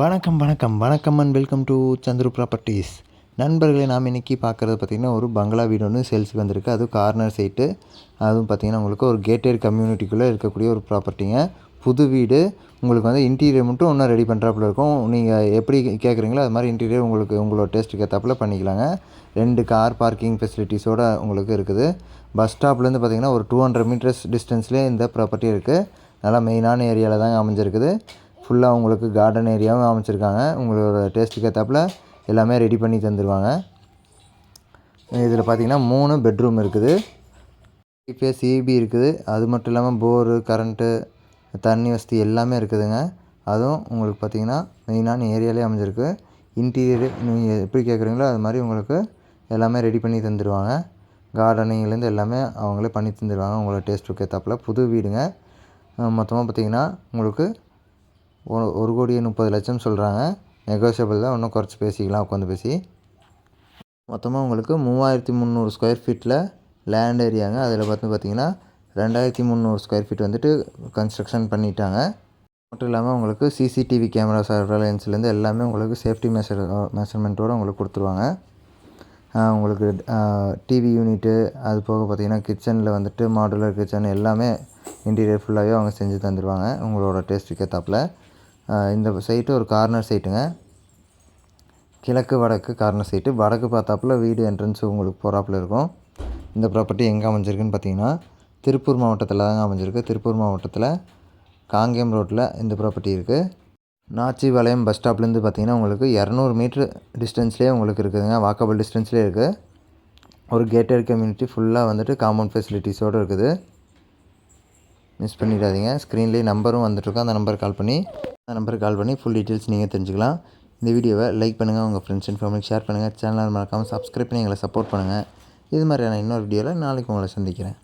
வணக்கம் வணக்கம். வணக்கம் and welcome to Chandru properties நண்பர்களை நாம் இன்றைக்கி பார்க்குறது பார்த்திங்கன்னா ஒரு பங்களா வீடு ஒன்று சேல்ஸுக்கு வந்திருக்கு. அதுவும் கார்னர் சைட்டு அதுவும் பார்த்திங்கன்னா உங்களுக்கு ஒரு கேட்டட் கம்யூனிட்டிக்குள்ளே இருக்கக்கூடிய ஒரு ப்ராப்பர்ட்டிங்க புது வீடு. உங்களுக்கு வந்து இன்டீரியர் மட்டும் இன்னும் ரெடி பண்ணுறாப்புல இருக்கும். நீங்கள் எப்படி கேட்குறீங்களோ அது மாதிரி இன்டீரியர் உங்களுக்கு உங்களோட டேஸ்ட்டுக்கு ஏற்றாப்புல பண்ணிக்கலாங்க. ரெண்டு கார் பார்க்கிங் ஃபெசிலிட்டிஸோடு உங்களுக்கு இருக்குது. பஸ் ஸ்டாப்லேருந்து பார்த்திங்கன்னா ஒரு டூ ஹண்ட்ரட் மீட்டர்ஸ் டிஸ்டன்ஸ்லேயே இந்த ப்ராப்பர்ட்டி இருக்குது நல்லா மெயினான ஏரியாவில் தாங்க அமைஞ்சிருக்குது. ஃபுல்லாக உங்களுக்கு கார்டன் ஏரியாவும் அமைச்சிருக்காங்க உங்களோட டேஸ்ட்டுக்கு ஏற்றாப்புல எல்லாமே ரெடி பண்ணி தந்துடுவாங்க இதில் பார்த்தீங்கன்னா மூணு பெட்ரூம் இருக்குது. இப்போ சிபி இருக்குது. அது மட்டும் இல்லாமல் போரு கரண்ட்டு தண்ணி வசதி எல்லாமே இருக்குதுங்க. அதுவும் உங்களுக்கு பார்த்திங்கன்னா மெயினான ஏரியாலே அமைஞ்சிருக்கு. இன்டீரியரு நீங்கள் எப்படி கேட்குறீங்களோ அது மாதிரி உங்களுக்கு எல்லாமே ரெடி பண்ணி தந்துடுவாங்க கார்டனிங்லேருந்து எல்லாமே அவங்களே பண்ணி தந்துடுவாங்க உங்களோட டேஸ்ட்டுக்கு ஏற்றாப்புல புது வீடுங்க. மொத்தமாக பார்த்தீங்கன்னா உங்களுக்கு ஒ- ஒரு கோடியே முப்பது லட்சம் சொல்கிறாங்க நெகோஷியபிள் தான். இன்னும் குறைச்சி பேசிக்கலாம் உட்காந்து பேசி. மொத்தமாக உங்களுக்கு மூவாயிரத்தி முந்நூறு ஸ்கொயர் ஃபீட்டில் லேண்ட் ஏரியாங்க அதில் பார்த்து பார்த்தீங்கன்னா ரெண்டாயிரத்தி முந்நூறு ஸ்கொயர் ஃபீட் வந்துட்டு கன்ஸ்ட்ரக்ஷன் பண்ணிட்டாங்க. மட்டும் இல்லாமல் உங்களுக்கு சிசிடிவி கேமரா சர்வேலன்ஸ்லேருந்து எல்லாமே உங்களுக்கு சேஃப்டி மெஷர் மெஷர்மெண்ட்டோடு உங்களுக்கு கொடுத்துருவாங்க. உங்களுக்கு டிவி யூனிட்டு அது போக பார்த்தீங்கன்னா கிச்சனில் வந்துட்டு மாடுலர் கிச்சன் எல்லாமே இன்டீரியர் ஃபுல்லாகவே அவங்க செஞ்சு தந்துடுவாங்க உங்களோட டேஸ்ட்டுக்கு ஏற்றாப்புல இந்த சைட்டு ஒரு கார்னர் சைட்டுங்க. கிழக்கு வடக்கு கார்னர் சைட்டு. வடக்கு பார்த்தாப்புல வீடு என்ட்ரன்ஸ் உங்களுக்கு போகிறாப்புல இருக்கும். இந்த ப்ராப்பர்ட்டி எங்கே அமைஞ்சிருக்குன்னு பார்த்தீங்கன்னா திருப்பூர் மாவட்டத்தில் தாங்க அமைஞ்சிருக்கு. திருப்பூர் மாவட்டத்தில் காங்கேயம் ரோட்டில் இந்த ப்ராப்பர்ட்டி இருக்குது நாச்சிபாளையம் பஸ் ஸ்டாப்லேருந்து பார்த்தீங்கன்னா உங்களுக்கு இரநூறு மீட்ரு டிஸ்டன்ஸ்லேயே உங்களுக்கு இருக்குதுங்க. வாக்கபிள் டிஸ்டன்ஸ்லேயே இருக்குது ஒரு கேட்டட் கம்யூனிட்டி ஃபுல்லாக வந்துட்டு காமன் ஃபெசிலிட்டிஸோடு இருக்குது. மிஸ் பண்ணிடாதீங்க. ஸ்க்ரீன்லேயே நம்பரும் வந்துட்டுருக்கோம் அந்த நம்பருக்கு கால் பண்ணி அந்த நம்பருக்கு கால் பண்ணி ஃபுல் டீட்டெயில்ஸ் நீங்கள் தெரிஞ்சுக்கலாம். இந்த வீடியோவை லைக் பண்ணுங்கள் உங்கள் ஃப்ரெண்ட்ஸ் அண்ட் ஃபேமிலிக்கு ஷேர் பண்ணுங்கள் சேனலை மறக்காமல் சப்ஸ்கிரைப் பண்ணி எங்களை சப்போர்ட் பண்ணுங்கள் இது மாதிரியான இன்னொரு வீடியோவில் நாளைக்கு உங்களை சந்திக்கிறேன்.